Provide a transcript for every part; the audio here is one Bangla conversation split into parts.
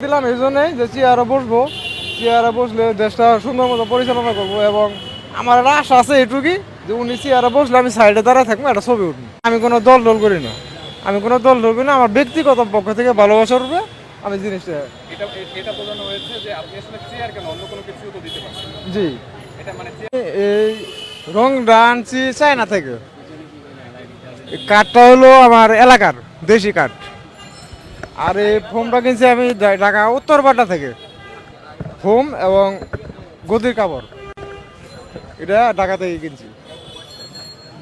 দিলাম এই জন্যই যে চেয়ারে বসবো চেয়ারে বসলে দেশটা সুন্দর মতো পরিচালনা করব এবং আমার একটা আশা আছে এটুকুই যে উনি চেয়ারে বসলে আমি সাইডে দাঁড়ায় থাকব একটা ছবি উঠবো। আমি কোনো দল দল করি না। আমি কোনো দল দল করি না আমার ব্যক্তিগত পক্ষ থেকে ভালোবাসা উঠবে আমি জিনিসটা এটা বোঝানো হয়েছে যে আপনি আসলে চেয়ার কেন অন্য কোনো কিছু তো দিতে পারছেন জি। এটা মানে এই রংটা আনছি চায়না থেকে। কাঠটা হলো আমার এলাকার দেশি কাঠ। আর এই ফোমটা কিনছি আমি ঢাকা উত্তরপাটা থেকে। ফোম এবং গদির কাপড়। এটা ঢাকা থেকে কিনছি।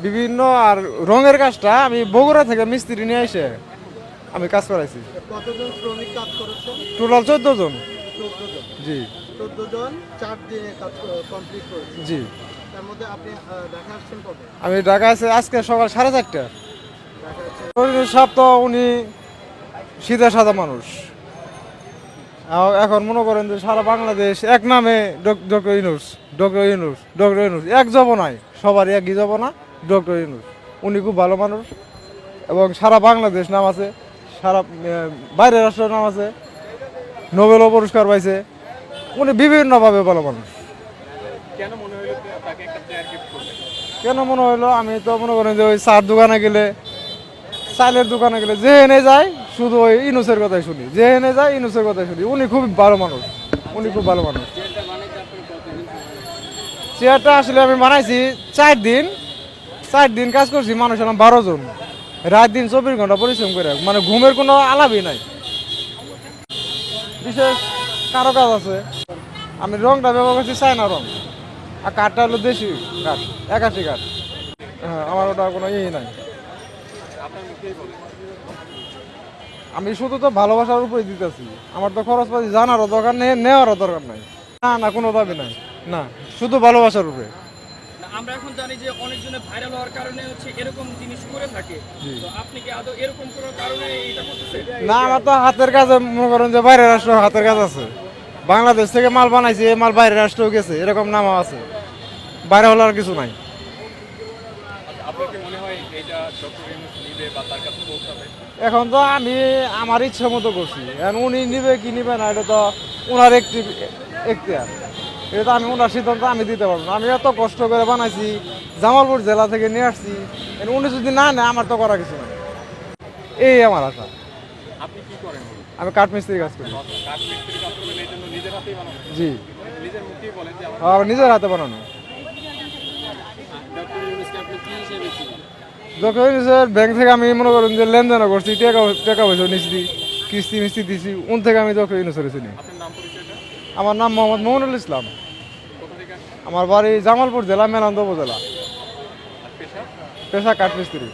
বিভিন্ন আর রঙের কাজটা আমি বগুড়া থেকে মিস্ত্রি নিয়ে এসে আমি কাজ করাইছি। টোটাল চোদ্দ জন। জি। জি। আমি ঢাকা আছে আজকে সকাল সাড়ে চারটা। তো উনি সিধা সাদা মানুষ এখন মনে করেন যে সারা বাংলাদেশ এক নামে doctor Yunus doctor Yunus doctor Yunus এক যাব নাই সবার একই যাব না ডক্টর ইনুস উনি খুব ভালো মানুষ এবং সারা বাংলাদেশ নাম আছে সারা বাইরের রাষ্ট্রের নাম আছে নোবেলও পুরস্কার পাইছে। উনি বিভিন্নভাবে ভালো মানুষ। কেন মনে করবেন কেন মনে হলো আমি তো মনে করেন যে ওই চার দোকানে গেলে চালের দোকানে গেলে যে এনে যায় শুধু ওই ইনুসের কথাই শুনি। যে এনে যায়, ইনুসের কথাই শুনি। উনি খুব ভালো মানুষ। উনি খুব ভালো মানুষ। চেয়ারটা আসলে আমি বানাইছি চার দিন। চার দিন কাজ করছি, মানুষ এলাম বারো জন। রাত দিন চব্বিশ ঘণ্টা পরিশ্রম করে। মানে ঘুমের কোনো আলাপই নাই। বিশেষ কারও কাজ আছে। আমি রংটা ব্যবহার করছি চায়না রং। আর কাঠটা হলো দেশি কাঠ, একাশি কাঠ। হ্যাঁ আমার ওটা কোনো ইয়ে নাই। আমি শুধু তো ভালোবাসার উপরে দিতেছি। আমার তো খরচপাতি জানারও দরকার নেই নেওয়ারও দরকার নাই। না না কোনো দাবি নাই। না শুধু ভালোবাসার উপরে। না, আমরা এখন জানি যে অনেকজনে ভাইরাল হওয়ার কারণে হচ্ছে এরকম জিনিস করে থাকে। তো আপনি কি আদৌ এরকম কোনো কারণে এটা করতেছেন? না আমার তো হাতের কাজে মনে করেন যে বাইরের রাষ্ট্র হাতের কাজ আছে। বাংলাদেশ থেকে মাল বানাইছে এই মাল বাইরের রাষ্ট্রেও গেছে এরকম নামও আছে। বাইরে হলে আর কিছু নাই আপনার কি মনে হয় এটা ডক্টর ইউনুস নিবে বা তার কাছে পৌঁছাবে এখন তো আমি আমার ইচ্ছা মতো করছি। এখন উনি নিবে কি নিবে না এটা তো ওনার একটি এখতিয়ার এটা তো আমি ওনার সিদ্ধান্ত আমি দিতে পারব না। আমি এত কষ্ট করে বানাইছি জামালপুর জেলা থেকে নিয়ে আসছি। উনি যদি না নেয় আমার তো করা কিছু নাই। এই আমার আশা। আপনি কি করেন আমি কাঠমিস্ত্রি কাজ করি। বানাবেন জি। নিজের মুখেই বলেন যে আমার আমার নিজের হাতে বানানো ডক্টর ইউনুসকে আপনি কি হিসেবে চিনেন যখন স্যার ব্যাংক থেকে আমি মনে করেন যে লেনদেনও করছি টাকা টাকা পয়সা নিচ্ছি কিস্তি মিস্তি দিছি উন থেকে আমি যখন ইনসরেছি পরিচয়টা? আমার নাম মোহাম্মদ মোহনুল ইসলাম। আমার বাড়ি জামালপুর জেলা মেলান্দ উপজেলা। পেশা কাঠমিস্ত্রি।